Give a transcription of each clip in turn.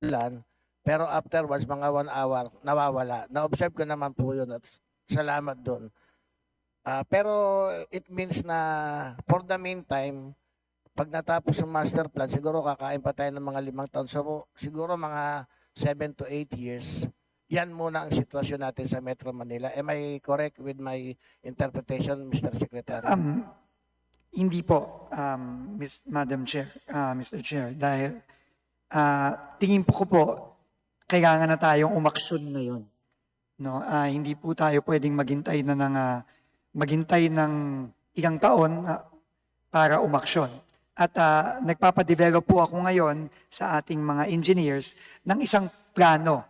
ulan, pero afterwards, mga one hour, nawawala. Na-observe ko naman po yun at salamat doon. Ah, pero it means na for the meantime, pag natapos yung master plan, siguro kakain pa tayo ng mga limang taon. So, siguro mga 7 to 8 years. Yan muna ang sitwasyon natin sa Metro Manila. Am I correct with my interpretation, Mr. Secretary? Um, hindi po, um, Miss, Madam Chair, ah, Mr. Chair, dahil ah, tingin po ko po, kailangan na tayong umaksyon ngayon. No, Ah, hindi po tayo pwedeng maghintay na ng ah, maghintay ng ilang taon ah, para umaksyon. At ah, nagpapadevelop po ako ngayon sa ating mga engineers ng isang plano,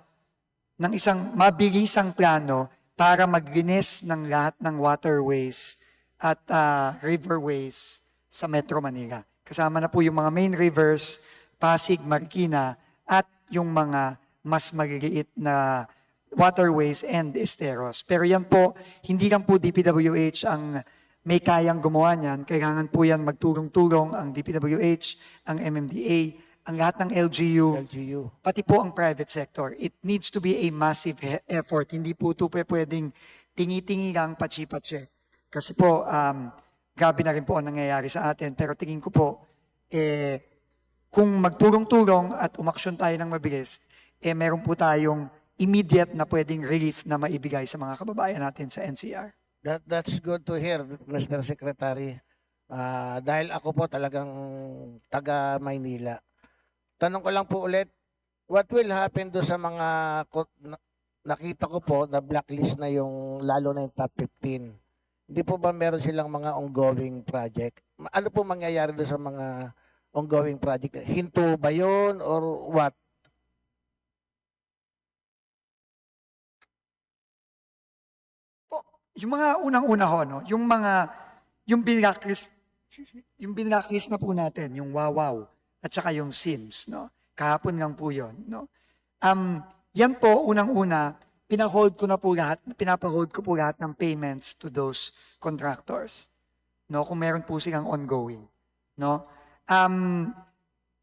ng isang mabilisang plano para maglinis ng lahat ng waterways at ah, riverways sa Metro Manila. Kasama na po yung mga main rivers, Pasig, Marikina, at yung mga mas maliliit na waterways and esteros. Pero yan po, hindi lang po DPWH ang may kayang gumawa niyan. Kailangan po yan magtulong-tulong ang DPWH, ang MMDA, ang lahat ng LGU, LGU. pati po ang private sector. It needs to be a massive effort. Hindi po ito pwedeng tingi-tingi lang pachi-pachi. Kasi po, um, grabe na rin po ang nangyayari sa atin. Pero tingin ko po, eh, kung magtulong-tulong at umaksyon tayo ng mabilis, eh meron po tayong immediate na pwedeng relief na maibigay sa mga kababayan natin sa NCR. That, that's good to hear, Mr. Secretary. Ah, dahil ako po talagang taga Maynila. Tanong ko lang po ulit, what will happen do sa mga nakita ko po na blacklist na yung lalo na yung top 15? Hindi po ba meron silang mga ongoing project? Ano po mangyayari do sa mga ongoing project? Hinto ba yun or what? Yung mga unang-una ho, no? yung mga, yung blacklist, yung blacklist na po natin, yung Wawaw, at saka yung Sims, no? Kahapon lang po yun, no? Um, yan po, unang-una, pinahold ko na po lahat, pinapahold ko po lahat ng payments to those contractors, no? Kung meron po silang ongoing, no? Um,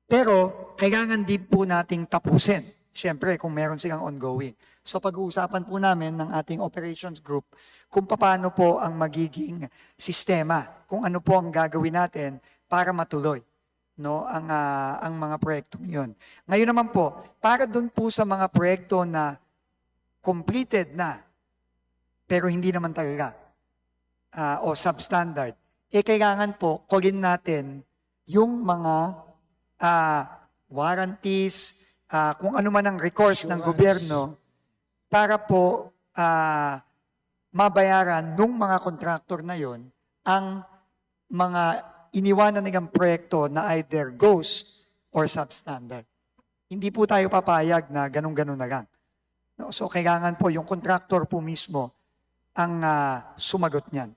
pero, kailangan din po nating tapusin. Siyempre, kung meron silang ongoing. So, pag-uusapan po namin ng ating operations group kung paano po ang magiging sistema, kung ano po ang gagawin natin para matuloy no ang ah, ang mga proyektong 'yon. Ngayon naman po, para doon po sa mga proyekto na completed na pero hindi naman talaga ah, o substandard, eh kailangan po kunin natin yung mga ah, warranties, ah, kung ano man ang recourse ng Assurance. gobyerno para po ah, mabayaran nung mga kontraktor na yon ang mga iniwanan nilang proyekto na either ghost or substandard. Hindi po tayo papayag na ganun-ganun na lang. No? So kailangan po yung kontraktor po mismo ang ah, sumagot niyan.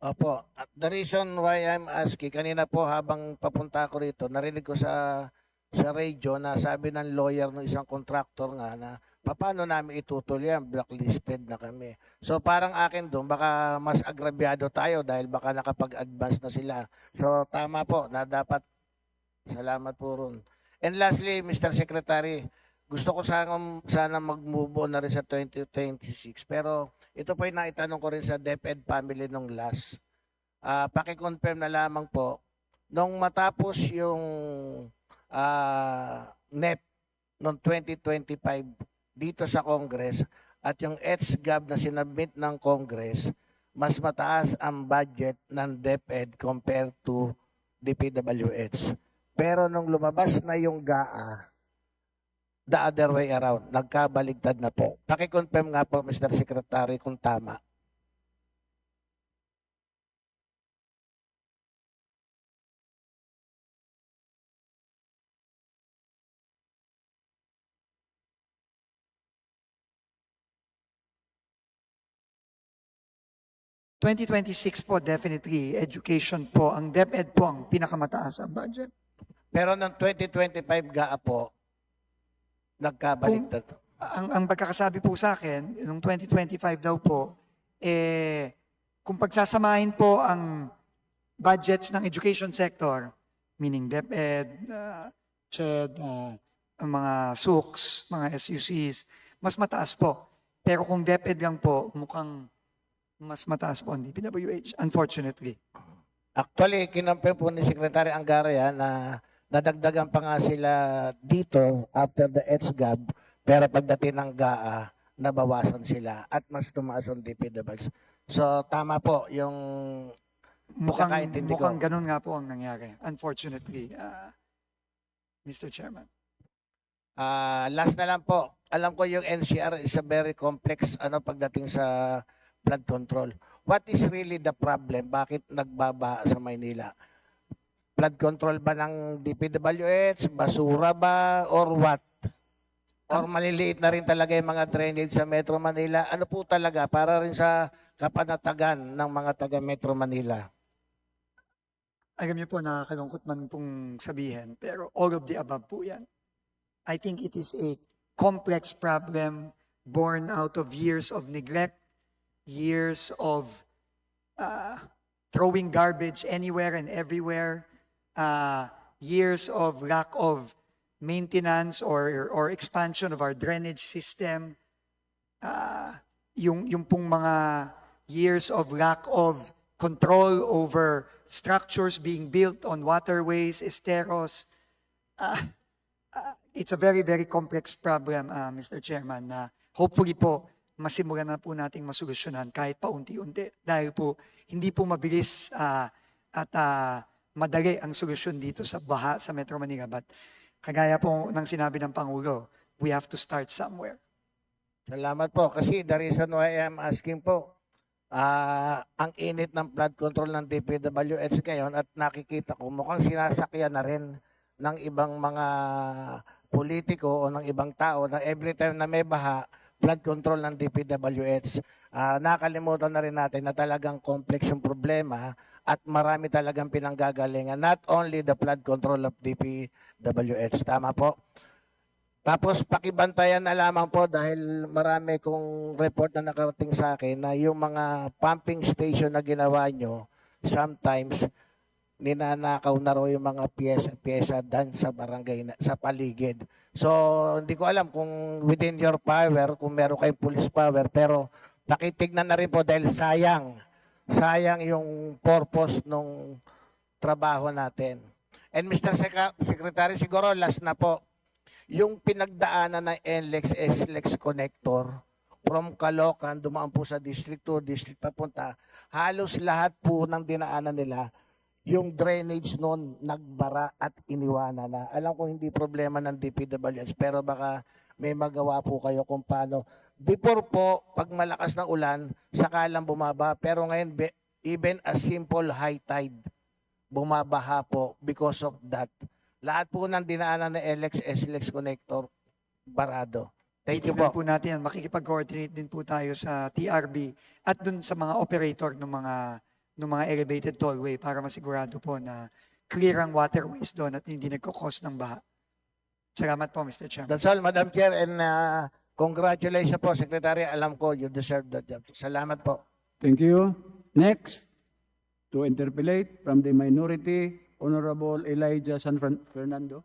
Opo. At the reason why I'm asking, kanina po habang papunta ako rito, narinig ko sa sa radio na sabi ng lawyer ng isang contractor nga na paano namin itutol yan, blacklisted na kami. So parang akin doon, baka mas agrabyado tayo dahil baka nakapag-advance na sila. So tama po na dapat, salamat po ron. And lastly, Mr. Secretary, gusto ko sana, sana mag-move on na rin sa 2026. Pero ito po yung naitanong ko rin sa DepEd family nung last. Ah, paki-confirm na lamang po, nung matapos yung ah, NEP noong 2025 dito sa Congress at yung ETSGAB na sinabmit ng Congress, mas mataas ang budget ng DepEd compared to DPWH. Pero nung lumabas na yung GAA, the other way around, nagkabaligtad na po. Paki-confirm nga po, Mr. Secretary, kung tama. – 2026 po, definitely, education po, ang DepEd po ang pinakamataas ang budget. Pero ng 2025 GAA po, nagkabaligtad. ang, ang pagkakasabi po sa akin, nung 2025 daw po, eh, kung pagsasamahin po ang budgets ng education sector, meaning DepEd, uh, CHED, uh, mga SUCs, mga SUCs, mas mataas po. Pero kung DepEd lang po, mukhang mas mataas po ang DPWH, unfortunately. Actually, kinampi po ni Secretary Angara na nadagdagan pa nga sila dito after the EDSGAB, pero pagdating ng GAA, nabawasan sila at mas tumaas ang DPWH. So, tama po yung Mukhang, Pagkakaintindi ko. mukhang ganun nga po ang nangyari, unfortunately, uh, Mr. Chairman. Ah, last na lang po. Alam ko yung NCR is a very complex ano pagdating sa flood control. What is really the problem? Bakit nagbaba sa Maynila? Flood control ba ng DPWH? Basura ba? Or what? Or maliliit na rin talaga yung mga drainage sa Metro Manila? Ano po talaga para rin sa kapanatagan ng mga taga Metro Manila? Alam niyo po, nakakalungkot man pong sabihin, pero all of the above po yan. I think it is a complex problem born out of years of neglect, years of uh, throwing garbage anywhere and everywhere, uh, years of lack of maintenance or, or expansion of our drainage system, uh, yung, yung pong mga years of lack of control over structures being built on waterways, esteros. Uh, uh, it's a very, very complex problem, uh, Mr. Chairman, na hopefully po, masimulan na po nating masolusyonan kahit paunti-unti. Dahil po, hindi po mabilis ah, at ah, madali ang solusyon dito sa baha sa Metro Manila. But kagaya po ng sinabi ng Pangulo, we have to start somewhere. Salamat po. Kasi the reason why I'm asking po, ah ang init ng flood control ng DPWH ngayon at nakikita ko mukhang sinasakyan na rin ng ibang mga politiko o ng ibang tao na every time na may baha, flood control ng DPWH. Ah nakalimutan na rin natin na talagang complex yung problema at marami talagang pinanggagalingan. Not only the flood control of DPWH. Tama po? Tapos pakibantayan na lamang po dahil marami kong report na nakarating sa akin na yung mga pumping station na ginawa nyo, sometimes ninanakaw na raw yung mga pyesa-pyesa dan sa barangay, na, sa paligid. So, hindi ko alam kung within your power, kung meron kayong police power, pero pakitignan na rin po dahil sayang, sayang yung purpose nung trabaho natin. And Mr. Sec- Secretary, siguro last na po, yung pinagdaanan ng NLEX SLEX connector from Caloocan dumaan po sa District 2, District papunta, halos lahat po ng dinaanan nila, yung drainage noon nagbara at iniwanan na. Alam ko hindi problema ng DPWH pero baka may magawa po kayo kung paano. Before po, pag malakas na ulan, sakalang bumaba. Pero ngayon, even a simple high tide, bumabaha po because of that. Lahat po ng dinaanan ng LX, SLX connector, barado. Thank you po. po natin yan. Makikipag-coordinate din po tayo sa TRB at dun sa mga operator ng mga ng mga elevated tollway para masigurado po na clear ang waterways doon at hindi nagkakos ng baha. Salamat po, Mr. Chairman. That's all, Madam Chair, and uh, congratulations po, Secretary. Alam ko, you deserve that job. Salamat po. Thank you. Next, to interpellate from the minority, Honorable Elijah San Fernando.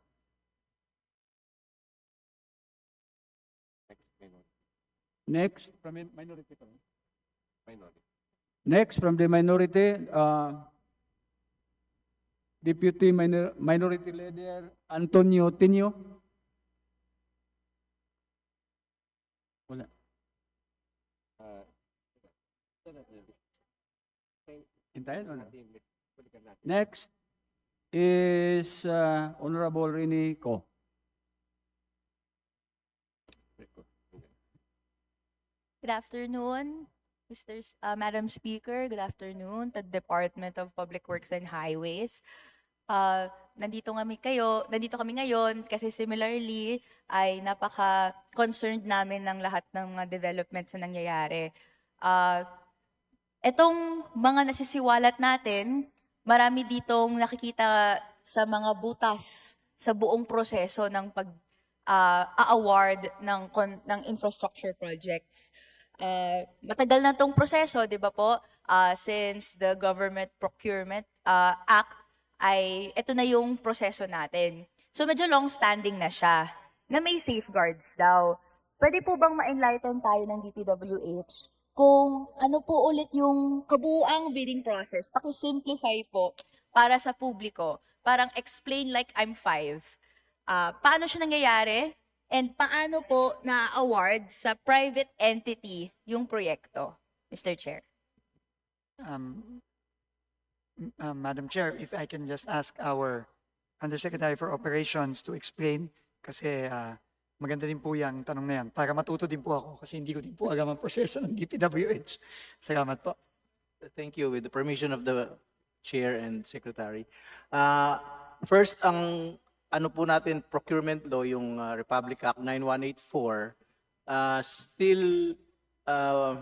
Next, from the minority. Next, from the minority, uh, Deputy Minor- Minority Leader Antonio Tinio. Hintayin o na? Next is uh, Honorable Rini Ko. Good afternoon, Mr. S- uh, Madam Speaker. Good afternoon to the Department of Public Works and Highways. Uh, nandito kami kayo, nandito kami ngayon kasi similarly ay napaka-concerned namin ng lahat ng mga developments na nangyayari. Uh, etong mga nasisiwalat natin, marami ditong nakikita sa mga butas sa buong proseso ng pag uh, award ng ng infrastructure projects. Uh, matagal na tong proseso, 'di ba po? Uh, since the Government Procurement uh, Act ay ito na yung proseso natin. So medyo long standing na siya. na may safeguards daw. Pwede po bang ma-enlighten tayo ng DPWH kung ano po ulit yung kabuuang bidding process? Paki-simplify po para sa publiko. Parang explain like I'm five. Ah, paano siya nangyayari? And paano po na-award sa private entity yung proyekto, Mr. Chair? Um, uh, Madam Chair, if I can just ask our Undersecretary for Operations to explain kasi ah, maganda din po yung tanong na yan para matuto din po ako kasi hindi ko din po alam ang proseso ng DPWH. Salamat po. Thank you. With the permission of the Chair and Secretary. Uh, First, ang ano po natin, procurement law, yung uh, Republic Act 9184, uh, still uh,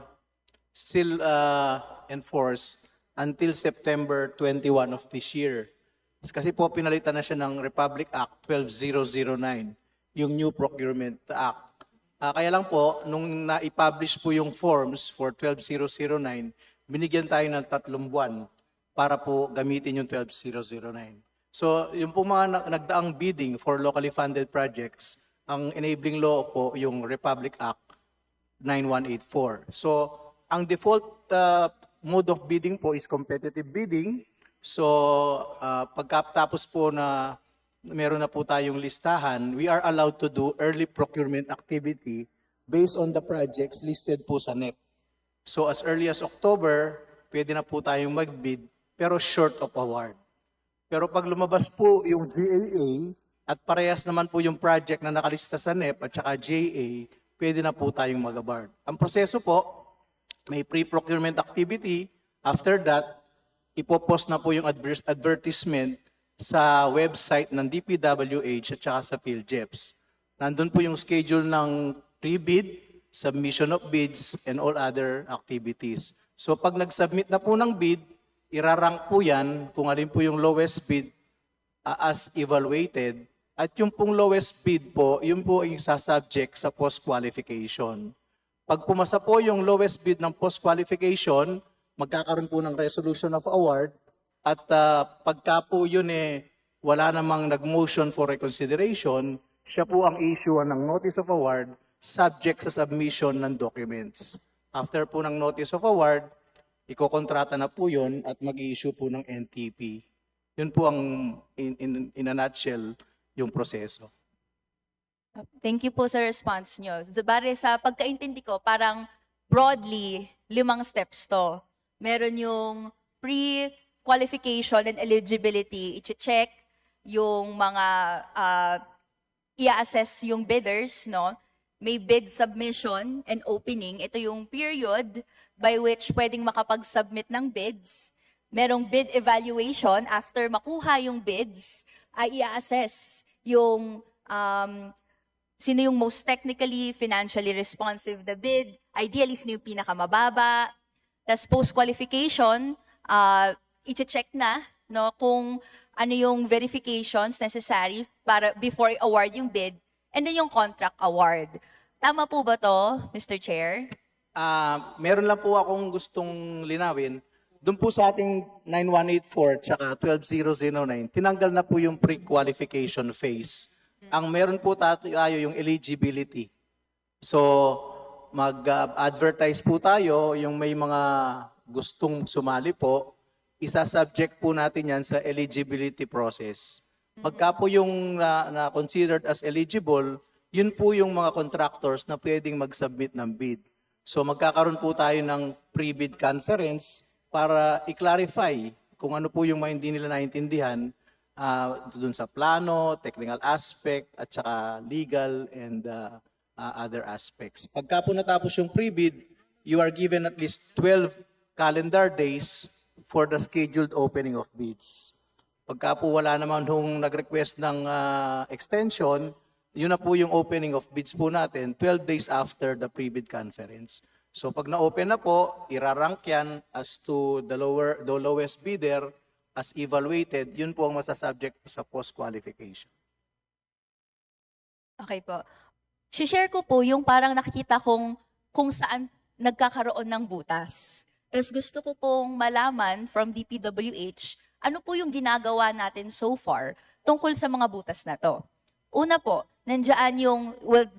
still uh, enforced until September 21 of this year. Kasi po pinalitan na siya ng Republic Act 12009, yung New Procurement Act. Ah, kaya lang po, nung na-publish po yung forms for 12009, binigyan tayo ng tatlong buwan para po gamitin yung 12009. So, yung po mga na- nagdaang bidding for locally funded projects, ang enabling law po yung Republic Act 9184. So, ang default uh, mode of bidding po is competitive bidding. So, uh, pagkatapos po na meron na po tayong listahan, we are allowed to do early procurement activity based on the projects listed po sa NEP. So, as early as October, pwede na po tayong mag-bid, pero short of award. Pero pag lumabas po yung GAA at parehas naman po yung project na nakalista sa NEP at saka JA, pwede na po tayong mag-award. Ang proseso po, may pre-procurement activity. After that, ipopost na po yung adver- advertisement sa website ng DPWH at saka sa PhilJeps. Nandun po yung schedule ng pre-bid, submission of bids, and all other activities. So pag nag-submit na po ng bid, irarank po yan kung alin po yung lowest bid uh, as evaluated. At yung pong lowest bid po, yun po yung sasubject sa post-qualification. Pag pumasa po yung lowest bid ng post-qualification, magkakaroon po ng resolution of award at ah, pagka po yun eh, wala namang nag-motion for reconsideration, siya po ang issue ng notice of award subject sa submission ng documents. After po ng notice of award, ikokontrata na po yun at mag-issue po ng NTP. Yun po ang in, in, in a nutshell yung proseso. Thank you po sa response nyo. Bale, sa pagkaintindi ko, parang broadly, limang steps to. Meron yung pre-qualification and eligibility, i-check yung mga uh, i-assess yung bidders, no? May bid submission and opening. Ito yung period by which pwedeng makapag-submit ng bids. Merong bid evaluation after makuha yung bids, ay i-assess yung um, sino yung most technically, financially responsive the bid, ideally sino yung pinakamababa, tapos post-qualification, uh, i-check na no, kung ano yung verifications necessary para before i-award yung bid, and then yung contract award. Tama po ba to, Mr. Chair? Ah, meron lang po akong gustong linawin. Doon po sa ating 9184 tsaka 12009, tinanggal na po yung pre-qualification phase. Ang meron po tayo yung eligibility. So, mag-advertise po tayo, yung may mga gustong sumali po, isa-subject po natin yan sa eligibility process. Pagka po yung na, na considered as eligible, yun po yung mga contractors na pwedeng mag-submit ng bid. So magkakaroon po tayo ng pre-bid conference para i-clarify kung ano po yung mga hindi nila naintindihan uh, dun sa plano, technical aspect, at saka legal and uh, uh, other aspects. Pagka po natapos yung pre-bid, you are given at least 12 calendar days for the scheduled opening of bids. Pagka po wala naman hong nag-request ng ah, extension, yun na po yung opening of bids po natin 12 days after the pre-bid conference. So pag na-open na po, irarank yan as to the lower the lowest bidder as evaluated, yun po ang masasubject sa post-qualification. Okay po. share ko po yung parang nakikita kong kung saan nagkakaroon ng butas. Tapos gusto ko pong malaman from DPWH, ano po yung ginagawa natin so far tungkol sa mga butas na to. Una po, nandiyan yung, well,